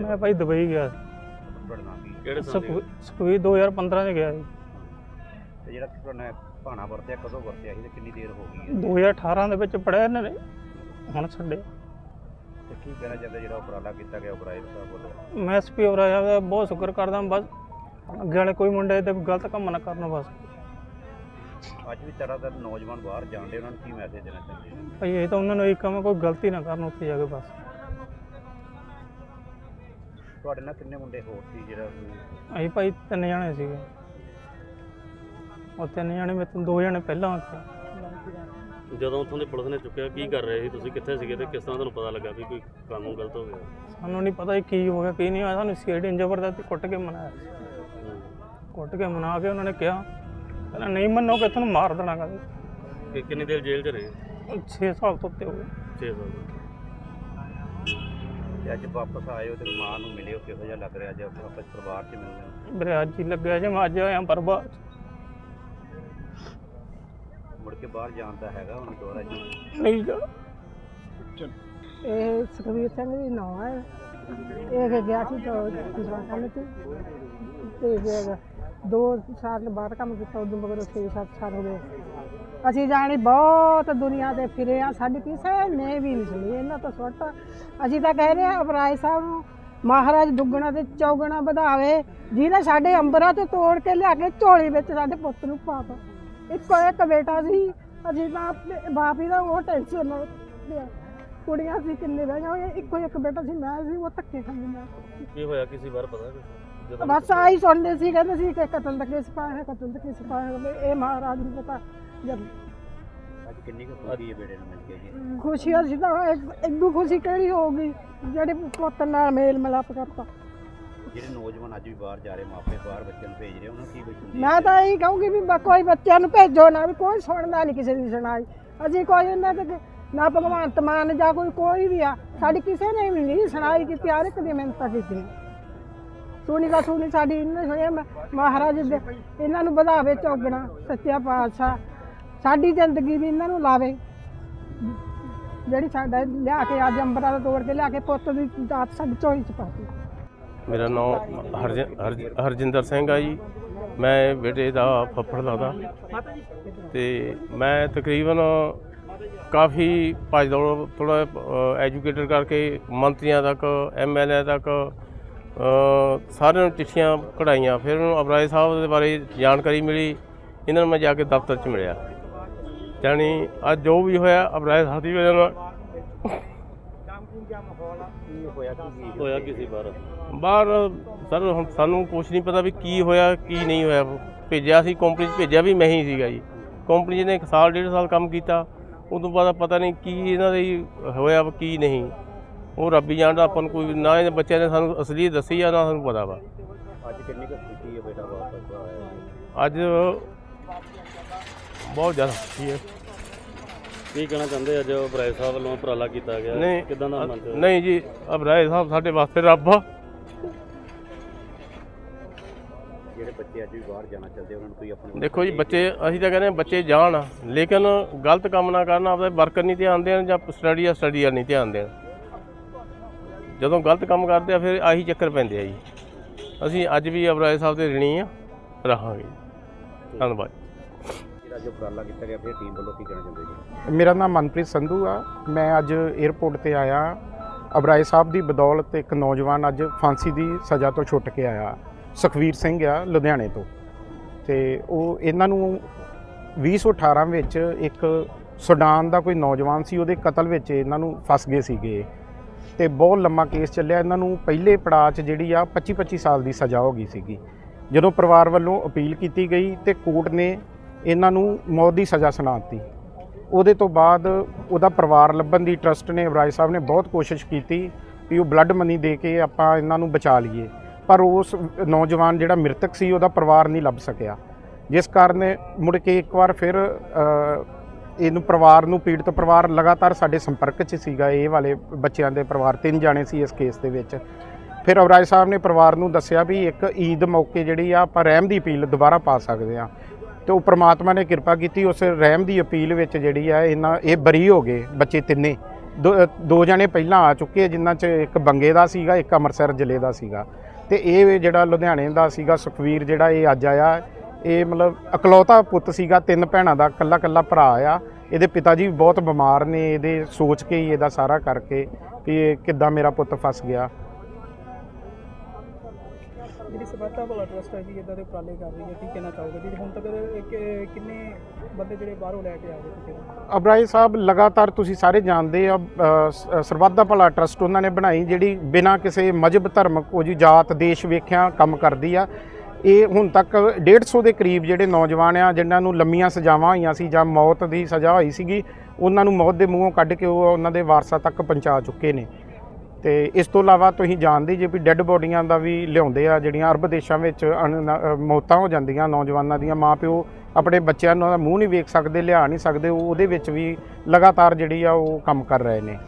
ਮੈਂ ਭਾਈ ਦੁਬਈ ਗਿਆ ਤੁਹਾਡਾ ਨਾਮ ਕੀ ਕਿਹੜੇ ਸਾਲ ਦੀ ਸੁਖਵੀ- ਸੁਖਵੀਰ 2015 ਚ ਗਿਆ ਸੀ। ਤੇ ਜਿਹੜਾ ਤੁਹਾਡਾ ਭਾਣਾ ਵਰਤਿਆ ਕਦੋਂ ਵਰਤਿਆ ਸੀ ਤੇ ਕਿੰਨੀ ਦੇਰ ਹੋ ਗਈ ਹੈ? 2018 ਦੇ ਵਿੱਚ ਪੜਿਆ ਇਹਨਾਂ ਨੇ। ਹੁਣ ਛੱਡੇ। ਤੇ ਕੀ ਕਹਿਣਾ ਚਾਹੁੰਦੇ ਜਿਹੜਾ ਉਪਰਾਲਾ ਕੀਤਾ ਗਿਆ ਉਪਰਾਇਲ ਸਾਹਿਬ ਵੱਲੋਂ ਮੈਂ ਐਸਪੀ ਹੋਰਾਂ ਦਾ ਬਹੁਤ ਸ਼ੁਕਰ ਕਰਦਾ ਬਸ ਅੱਗੇ ਵਾਲੇ ਕੋਈ ਮੁੰਡੇ ਤੇ ਗਲਤ ਕੰਮ ਨਾ ਕਰਨ ਬਸ। ਅੱਜ ਵੀ ਤਰ੍ਹਾਂ ਨੌਜਵਾਨ ਬਾਹਰ ਜਾਂਦੇ ਉਹਨਾਂ ਨੂੰ ਕੀ ਮੈਸੇਜ ਦੇਣਾ ਚਾਹੁੰਦੇ ਹੋ? ਭਾਈ ਇਹ ਤਾਂ ਉਹਨਾਂ ਨੂੰ ਇੱਕ ਕੰਮ ਕੋਈ ਗਲਤੀ ਨਾ ਕਰਨ ਉੱਥੇ ਜਾ ਕੇ ਬਸ। ਤੁਹਾਡੇ ਨਾਲ ਕਿੰਨੇ ਮੁੰਡੇ ਹੋਰ ਸੀ ਜਿਹੜਾ ਅਸੀਂ ਭਾਈ ਤਿੰਨ ਜਣੇ ਸੀਗੇ। ਉਹ ਤਿੰਨ ਜਣੇ ਮੇਰੇ ਤੋਂ ਦੋ ਜਣੇ ਪਹਿਲਾਂ ਉੱਥੇ। ਜਦੋਂ ਉੱਥੋਂ ਦੀ ਪੁਲਿਸ ਨੇ ਚੁੱਕਿਆ ਕੀ ਕਰ ਰਹੇ ਸੀ ਤੁਸੀਂ? ਕਿੱਥੇ ਸੀਗੇ ਤੇ ਕਿਸ ਤਰ੍ਹਾਂ ਤੁਹਾਨੂੰ ਪਤਾ ਲੱਗਾ ਵੀ ਕੋਈ ਕਾਨੂੰਨ ਗਲਤ ਹੋ ਗਿਆ? ਸਾਨੂੰ ਨਹੀਂ ਪਤਾ ਸੀ ਕੀ ਹੋ ਗਿਆ ਕੀ ਨਹੀਂ ਹੋਇਆ। ਸਾਨੂੰ ਸੀਆਈਡੀ ਜ਼ਬਰਦਸਤੀ ਕੁੱਟ ਕੇ ਮਨਾਇਆ ਸੀ। ਕੁੱਟ ਕੇ ਮਨਾ ਕੇ ਉਹਨਾਂ ਨੇ ਕਿਹਾ ਕਹਿੰਦਾ ਨਹੀਂ ਮੰਨੋਗੇ ਤੁਹਾਨੂੰ ਮਾਰ ਦੇਣਾ ਕਹਿੰਦੇ ਕਿ ਕਿੰਨੀ ਦੇਰ ਜੇਲ੍ਹ 'ਚ ਰਹੇ? 6 ਸਾਲ ਤੋਂ ਉੱਤੇ ਹੋ ਗਏ। 6 ਸਾਲ ਤੇ ਅੱਜ ਵਾਪਸ ਆਏ ਹੋ ਤੇ ਮਾਂ ਨੂੰ ਮਿਲੇ ਹੋ ਕਿਹੋ ਜਿਹਾ ਲੱਗ ਰਿਹਾ ਅੱਜ ਵਾਪਸ ਪਰਿਵਾਰ 'ਚ ਮਿਲਦੇ ਹੋ? ਮੇਰੇ ਅੱਜ ਹੀ ਲੱਗਿਆ ਜੇ ਮੈਂ ਅੱਜ ਆਇਆ ਪਰਬਾ ਮੁੜ ਕੇ ਬਾਹਰ ਜਾਣ ਦਾ ਹੈਗਾ ਹੁਣ ਦੁਬਾਰਾ ਜੀ। ਨਹੀਂ ਜਾ ਇਹ ਸੁਖਵੀਰ ਸਿੰਘ ਦੀ ਨਾਂ ਹੈ ਇਹ ਗਿਆ ਸੀ ਤਾਂ ਦੂਸਰਾ ਕੰਮ ਤੇ। ਤੇ ਫਿਰ ਦੋ ਸਾਲ ਬਾਅਦ ਕੰਮ ਕੀਤਾ ਉਦੋਂ ਮਗਰ 6-7 ਸਾਲ ਹੋ ਗਏ। ਅਸੀਂ ਜਾਣੀ ਬਹੁਤ ਦੁਨੀਆ ਤੇ ਫਿਰੇ ਆ ਸਾਡੀ ਕਿਸੇ ਨੇ ਵੀ ਨਹੀਂ ਸੁਣੀ ਇਹਨਾਂ ਤੋਂ ਸੁੱਟ। ਅਸੀਂ ਤਾਂ ਕਹਿ ਰਹੇ ਆ ਅਪਰਾਜ ਸਾਹਿਬ ਨੂੰ ਮਹਾਰਾਜ ਦੁੱਗਣਾ ਤੇ ਚੌਗਣਾ ਵਧਾਵੇ ਜਿਹਨੇ ਸਾਡੇ ਅੰਬਰਾਂ ਤੋਂ ਤੋੜ ਕੇ ਲਿਆ ਕੇ ਝੋਲੀ ਵਿੱਚ ਸਾਡੇ ਪੁੱਤ ਨੂੰ ਪਾ ਤਾ ਇੱਕੋ ਇੱਕ ਬੇਟਾ ਸੀ ਅਸੀਂ ਤਾਂ ਬਾਪ ਹੀ ਦਾ ਉਹ ਟੈਨਸ਼ਨ ਨਾਲ ਕੁੜੀਆਂ ਸੀ ਕਿੰਨੇ ਰਹਿ ਗਈਆਂ ਇੱਕੋ ਇੱਕ ਬੇਟਾ ਸੀ ਮੈਂ ਸੀ ਉਹ ਧੱਕੇ ਖਾਂਦੀਆਂ ਕੀ ਹੋਇਆ ਕਿਸੇ ਵਾਰ ਪਤਾ? ਜਦੋਂ ਬਸ ਆਹੀ ਸੁਣਦੇ ਸੀ ਕਹਿੰਦੇ ਸੀ ਕਿ ਕਤਲ ਦਾ ਕੇਸ ਪਾਇਆ ਹੈ ਕਤਲ ਦਾ ਕੇਸ ਪਾਇਆ ਹੈ ਇਹ ਮਹਾਰਾਜ ਨੂੰ ਪਤਾ। ਜਦ ਅੱਜ ਕਿੰਨੀ ਕੁ ਖੁਸ਼ੀ ਹੈ ਬੇੜੇ ਨੂੰ ਮਿਲ ਕੇ ਜੀ? ਖੁਸ਼ੀ ਅਸੀਂ ਤਾਂ ਇਦੋਂ ਖੁਸ਼ੀ ਕਿਹੜੀ ਹੋਊਗੀ? ਜਿਹੜੇ ਪੁੱਤ ਨਾਲ ਮੇਲ ਮਿਲਾਪ ਕਰਤਾ। ਜਿਹੜੇ ਨੌਜਵਾਨ ਅੱਜ ਵੀ ਬਾਹਰ ਜਾ ਰਹੇ ਮਾਪੇ ਬਾਹਰ ਬੱਚਿਆਂ ਨੂੰ ਭੇਜ ਰਹੇ ਉਹਨਾਂ ਨੂੰ ਕੀ ਬਚੂਗੀ ਮੈਂ ਤਾਂ ਇਹੀ ਕਹੂੰਗੀ ਵੀ ਬ- ਕੋਈ ਬੱਚਿਆਂ ਨੂੰ ਭੇਜੋ ਨਾ ਵੀ ਕੋਈ ਸੁਣਦਾ ਨਹੀਂ ਕਿਸੇ ਦੀ ਸੁਣਾਈ। ਅਸੀਂ ਕੋਈ ਇਹਨਾਂ ਤੇ ਨਾ ਭਗਵੰਤ ਮਾਨ ਜਾਂ ਕੋਈ ਕੋਈ ਵੀ ਆ ਸਾਡੀ ਕਿਸੇ ਨੇ ਵੀ ਨਹੀਂ ਸੁਣਾਈ ਕੀਤੀ ਹਰ ਇੱਕ ਦੀ ਮਿਹਨਤਾਂ ਕੀਤੀ। ਸੁਣੀ ਦਾ ਸੁਣੀ ਸਾਡੀ ਇਹਨੇ ਸੁਣਿਆ ਮ- ਮਹਾਰਾਜ ਦੇ ਇਹਨਾਂ ਨੂੰ ਵਧਾਵੇ ਚੌਗਣਾ ਸੱਚਿਆ ਪਾਤਸ਼ਾਹ। ਸਾਡੀ ਜ਼ਿੰਦਗੀ ਵੀ ਇਹਨਾਂ ਨੂੰ ਲਾਵੇ। ਜਿਹੜੀ ਸਾਡਾ ਲਿਆ ਕੇ ਅੱਜ ਅੰਬਰਾਂ ਦਾ ਤੋੜ ਕੇ ਲਿਆ ਕੇ ਪੁੱਤ ਦੀ ਦਾਤ ਸਾਡੀ ਝੋਲੀ ਚ ਪਾਤੀ ਮੇਰਾ ਨਾਮ ਹਰਜਿੰਦਰ ਸਿੰਘ ਆ ਜੀ। ਮੈਂ ਬੇਟੇ ਦਾ ਫੱਫੜ ਲੱਗਦਾ। ਤੇ ਮੈਂ ਤਕਰੀਬਨ ਕਾਫੀ ਭੱਜ ਦੌੜ ਥੋੜਾ ਐਜੂਕੇਟਡ ਕਰਕੇ ਮੰਤਰੀਆਂ ਤੱਕ ਐਮਐਲਏ ਤੱਕ ਸਾਰਿਆਂ ਨੂੰ ਚਿੱਠੀਆਂ ਕਢਾਈਆਂ। ਫਿਰ ਉਹਨੂੰ ਅਬਰਾਏ ਸਾਹਿਬ ਦੇ ਬਾਰੇ ਜਾਣਕਾਰੀ ਮਿਲੀ। ਇਹਨਾਂ ਨੂੰ ਮੈਂ ਜਾ ਕੇ ਦਫ਼ਤਰ 'ਚ ਮਿਲਿਆ। ਜਾਣੀ ਅੱਜ ਜੋ ਵੀ ਹੋਇਆ ਅਬਰਾਏ ਸਾਹਿਬ ਦੀ ਵਜ੍ਹਾ ਨਾਲ ਕੀ ਹੋਇਆ ਕੀ ਹੋਇਆ ਕਿਸੇ ਵਾਰ ਬਾਹਰ ਸਰ ਹੁਣ ਸਾਨੂੰ ਕੁਝ ਨਹੀਂ ਪਤਾ ਵੀ ਕੀ ਹੋਇਆ ਕੀ ਨਹੀਂ ਹੋਇਆ। ਭੇਜਿਆ ਸੀ ਕੰਪਨੀ 'ਚ ਭੇਜਿਆ ਵੀ ਮੈਂ ਹੀ ਸੀਗਾ ਜੀ। ਕੰਪਨੀ ਨੇ ਇੱਕ ਸਾਲ ਡੇਢ ਸਾਲ ਕੰਮ ਕੀਤਾ। ਉਦੋਂ ਬਾਅਦ ਪਤਾ ਨਹੀਂ ਕੀ ਇਹਨਾਂ ਦੇ ਹੋਇਆ ਕੀ ਨਹੀਂ। ਉਹ ਰੱਬੀ ਜਾਣਦਾ ਆਪਾਂ ਨੂੰ ਕੋਈ ਨਾ ਇਹਦੇ ਬੱਚਿਆਂ ਨੇ ਸਾਨੂੰ ਅਸਲੀ ਦੱਸੀ ਆ ਨਾ ਸਾਨੂੰ ਪਤਾ ਵਾ। ਅੱਜ ਕਿੰਨੀ ਕੁ ਖੁਸ਼ੀ ਹੈ ਬੇਟਾ ਵਾਪਸ ਆਇਆ ਅੱਜ ਬਹੁਤ ਜ਼ਿਆਦਾ ਖੁਸ਼ੀ ਹੈ। ਕੀ ਕਹਿਣਾ ਚਾਹੁੰਦੇ ਅੱਜ ਬਰਾਏ ਸਾਹਿਬ ਵੱਲੋਂ ਉਪਰਾਲਾ ਕੀਤਾ ਗਿਆ? ਨਹੀਂ ਕਿਦਾਂ ਦਾ ਮੰਨਦੇ ਹੋ? ਨਹੀਂ ਜੀ ਅਬਰਾਏ ਸਾਹਿਬ ਸਾਡੇ ਵਾਸਤੇ ਰੱਬ ਆ। ਜਿਹੜੇ ਬੱਚੇ ਅੱਜ ਵੀ ਬਾਹਰ ਜਾਣਾ ਚਾਹੁੰਦੇ ਉਹਨਾਂ ਨੂੰ ਕੋਈ ਆਪਣੇ ਦੇਖੋ ਜੀ ਬੱਚੇ ਅਸੀਂ ਤਾਂ ਕਹਿੰਦੇ ਹਾਂ ਬੱਚੇ ਜਾਣ ਲੇਕਿਨ ਗਲਤ ਕੰਮ ਨਾ ਕਰਨ ਆਪਦਾ ਵਰਕ ਨਹੀਂ ਧਿਆਨ ਦੇਣ ਜਾਂ ਸਟੱਡੀ ਆ ਸਟੱਡੀ ਆ ਨਹੀਂ ਧਿਆਨ ਦੇਣ। ਜਦੋਂ ਗਲਤ ਕੰਮ ਕਰਦੇ ਆ ਫਿਰ ਆਹੀ ਚੱਕਰ ਪੈਂਦੇ ਆ ਜੀ। ਅਸੀਂ ਅੱਜ ਵੀ ਅਬਰਾਏ ਸਾਹਿਬ ਦੇ ਰਣੀ ਆ ਰਹਾਂਗੇ। ਧੰਨਵਾਦ। ਅੱਜ ਉਪਰਾਲਾ ਕੀਤਾ ਗਿਆ ਫਿਰ ਟੀਮ ਵੱਲੋਂ ਕੀ ਕਹਿਣਾ ਚਾਹੁੰਦੇ ਜੀ? ਮੇਰਾ ਨਾਮ ਮਨਪ੍ਰੀਤ ਸੰਧੂ ਆ। ਮੈਂ ਅੱਜ 에ਅਰਪੋਰਟ ਤੇ ਆਇਆ। ਅਬਰਾਏ ਸਾਹਿਬ ਦੀ ਬਦੌਲਤ ਇੱਕ ਨੌਜਵਾਨ ਅੱਜ ਫਾਂਸੀ ਦੀ ਸਜ਼ਾ ਤੋਂ ਛੁੱਟ ਕੇ ਆਇਆ। ਸੁਖਵੀਰ ਸਿੰਘ ਆ, ਲੁਧਿਆਣੇ ਤੋਂ। ਤੇ ਉਹ ਇਹਨਾਂ ਨੂੰ 2018 ਵਿੱਚ ਇੱਕ ਸੁਡਾਨ ਦਾ ਕੋਈ ਨੌਜਵਾਨ ਸੀ, ਉਹਦੇ ਕਤਲ ਵਿੱਚ ਇਹਨਾਂ ਨੂੰ ਫਸ ਗਏ ਸੀਗੇ। ਤੇ ਬਹੁਤ ਲੰਮਾ ਕੇਸ ਚੱਲਿਆ। ਇਹਨਾਂ ਨੂੰ ਪਹਿਲੇ ਪੜਾਅ 'ਚ ਜਿਹੜੀ ਆ 25 25 ਸਾਲ ਦੀ ਸਜ਼ਾ ਹੋ ਗਈ ਸੀਗੀ। ਜਦੋਂ ਪਰਿਵਾਰ ਵੱਲੋਂ ਅਪੀਲ ਕੀਤੀ ਗਈ ਤੇ ਕੋਰਟ ਨੇ ਇਹਨਾਂ ਨੂੰ ਮੌਤ ਦੀ ਸਜ਼ਾ ਸੁਣਾ ਦਿੱਤੀ ਉਹਦੇ ਤੋਂ ਬਾਅਦ ਉਹਦਾ ਪਰਿਵਾਰ ਲੱਭਣ ਦੀ ਟਰਸਟ ਨੇ ਅਬਰਾਜ ਸਾਹਿਬ ਨੇ ਬਹੁਤ ਕੋਸ਼ਿਸ਼ ਕੀਤੀ ਵੀ ਉਹ ਬਲੱਡ ਮਨੀ ਦੇ ਕੇ ਆਪਾਂ ਇਹਨਾਂ ਨੂੰ ਬਚਾ ਲਈਏ। ਪਰ ਉਸ ਨੌਜਵਾਨ ਜਿਹੜਾ ਮ੍ਰਿਤਕ ਸੀ, ਉਹਦਾ ਪਰਿਵਾਰ ਨਹੀਂ ਲੱਭ ਸਕਿਆ। ਜਿਸ ਕਾਰਨ ਮੁੜ ਕੇ ਇੱਕ ਵਾਰ ਫਿਰ ਇਹਨੂੰ ਪਰਿਵਾਰ ਨੂੰ, ਪੀੜਤ ਪਰਿਵਾਰ ਲਗਾਤਾਰ ਸਾਡੇ ਸੰਪਰਕ 'ਚ ਸੀਗਾ। ਇਹ ਵਾਲੇ ਬੱਚਿਆਂ ਦੇ ਪਰਿਵਾਰ ਤਿੰਨ ਜਾਣੇ ਸੀ ਇਸ ਕੇਸ ਦੇ ਵਿੱਚ। ਫਿਰ ਅਬਰਾਜ ਸਾਹਿਬ ਨੇ ਪਰਿਵਾਰ ਨੂੰ ਦੱਸਿਆ ਵੀ ਇੱਕ ਈਦ ਮੌਕੇ ਜਿਹੜੀ ਆ, ਆਪਾਂ ਰਹਿਮ ਦੀ ਅਪੀਲ ਦੁਬਾਰਾ ਪਾ ਸਕਦੇ ਆ। ਤੇ ਉਹ ਪ੍ਰਮਾਤਮਾ ਨੇ ਕਿਰਪਾ ਕੀਤੀ ਉਸ ਰਹਿਮ ਦੀ ਅਪੀਲ ਵਿੱਚ ਜਿਹੜੀ ਆ ਇਹਨਾਂ ਇਹ ਬਰੀ ਹੋ ਗਏ ਬੱਚੇ ਤਿੰਨੇ। ਦੋ ਦੋ ਜਣੇ ਪਹਿਲਾਂ ਆ ਚੁੱਕੇ ਆ, ਜਿਨ੍ਹਾਂ 'ਚ ਇੱਕ ਬੰਗੇ ਦਾ ਸੀਗਾ ਇੱਕ ਅੰਮ੍ਰਿਤਸਰ ਜ਼ਿਲ੍ਹੇ ਦਾ ਸੀਗਾ। ਤੇ ਇਹ ਜਿਹੜਾ ਲੁਧਿਆਣੇ ਦਾ ਸੀਗਾ ਸੁਖਵੀਰ ਜਿਹੜਾ ਇਹ ਅੱਜ ਆਇਆ ਇਹ ਮਤਲਬ ਇਕਲੌਤਾ ਪੁੱਤ ਸੀਗਾ ਤਿੰਨ ਭੈਣਾਂ ਦਾ ਇਕੱਲਾ ਇਕੱਲਾ ਭਰਾ ਆ। ਇਹਦੇ ਪਿਤਾ ਜੀ ਵੀ ਬਹੁਤ ਬਿਮਾਰ ਨੇ ਇਹਦੇ ਸੋਚ ਕੇ ਹੀ ਇਹਦਾ ਸਾਰਾ ਕਰਕੇ ਵੀ ਕਿੱਦਾਂ ਮੇਰਾ ਪੁੱਤ ਫਸ ਗਿਆ। ਜਿਹੜੀ ਸਬੱਤਾ ਭਲਾ ਟਰਸਟ ਹੈ ਜੀ ਇਦਾਂ ਦੇ ਉਪਰਾਲੇ ਕਰ ਰਹੀ ਹੈ ਕੀ ਕਹਿਣਾ ਚਾਹੋਗੇ ਜੀ ਹੁਣ ਤੱਕ ਇੱਕ- ਕਿੰਨੇ ਬੰਦੇ ਜਿਹੜੇ ਬਾਹਰੋਂ ਲੈ ਕੇ ਆ ਗਏ ਤੁਸੀਂ ਅਬਰਾਏ ਸਾਹਿਬ ਲਗਾਤਾਰ ਤੁਸੀਂ ਸਾਰੇ ਜਾਣਦੇ ਆ ਅ, ਭਲਾ ਟਰਸਟ ਉਹਨਾਂ ਨੇ ਬਣਾਈ ਜਿਹੜੀ ਬਿਨਾਂ ਕਿਸੇ ਮਜਬ ਧਰਮ ਕੋਈ ਜਾਤ ਦੇਸ਼ ਵੇਖਿਆ ਕੰਮ ਕਰਦੀ ਆ। ਇਹ ਹੁਣ ਤੱਕ 150 ਦੇ ਕਰੀਬ ਜਿਹੜੇ ਨੌਜਵਾਨ ਆ ਜਿਨ੍ਹਾਂ ਨੂੰ ਲੰਮੀਆਂ ਸਜ਼ਾਵਾਂ ਹੋਈਆਂ ਸੀ ਜਾਂ ਮੌਤ ਦੀ ਸਜ਼ਾ ਹੋਈ ਸੀਗੀ ਉਹਨਾਂ ਨੂੰ ਮੌਤ ਦੇ ਮੂੰਹੋਂ ਕੱਢ ਕੇ ਉਹ ਉਹਨਾਂ ਦੇ ਵਾਰਸਾਂ ਤੱਕ ਪਹੁੰਚਾ ਚੁੱਕੇ ਨੇ। ਤੇ ਇਸ ਤੋਂ ਇਲਾਵਾ ਤੁਸੀਂ ਜਾਣਦੇ ਜੇ ਵੀ ਡੈੱਡ ਬੋਡੀਆਂ ਦਾ ਵੀ ਲਿਆਉਂਦੇ ਆ, ਜਿਹੜੀਆਂ ਅਰਬ ਦੇਸ਼ਾਂ ਵਿੱਚ ਅਣ- ਮੌਤਾਂ ਹੋ ਜਾਂਦੀਆਂ ਨੌਜਵਾਨਾਂ ਦੀਆਂ, ਮਾਪਿਓ ਆਪਣੇ ਬੱਚਿਆਂ ਨੂੰ ਉਹਦਾ ਮੂੰਹ ਨਹੀਂ ਵੇਖ ਸਕਦੇ, ਲਿਆ ਨਹੀਂ ਸਕਦੇ, ਉਹ ਉਹਦੇ ਵਿੱਚ ਵੀ ਲਗਾਤਾਰ ਜਿਹੜੀ ਆ ਉਹ ਕੰਮ ਕਰ ਰਹੇ ਨੇ।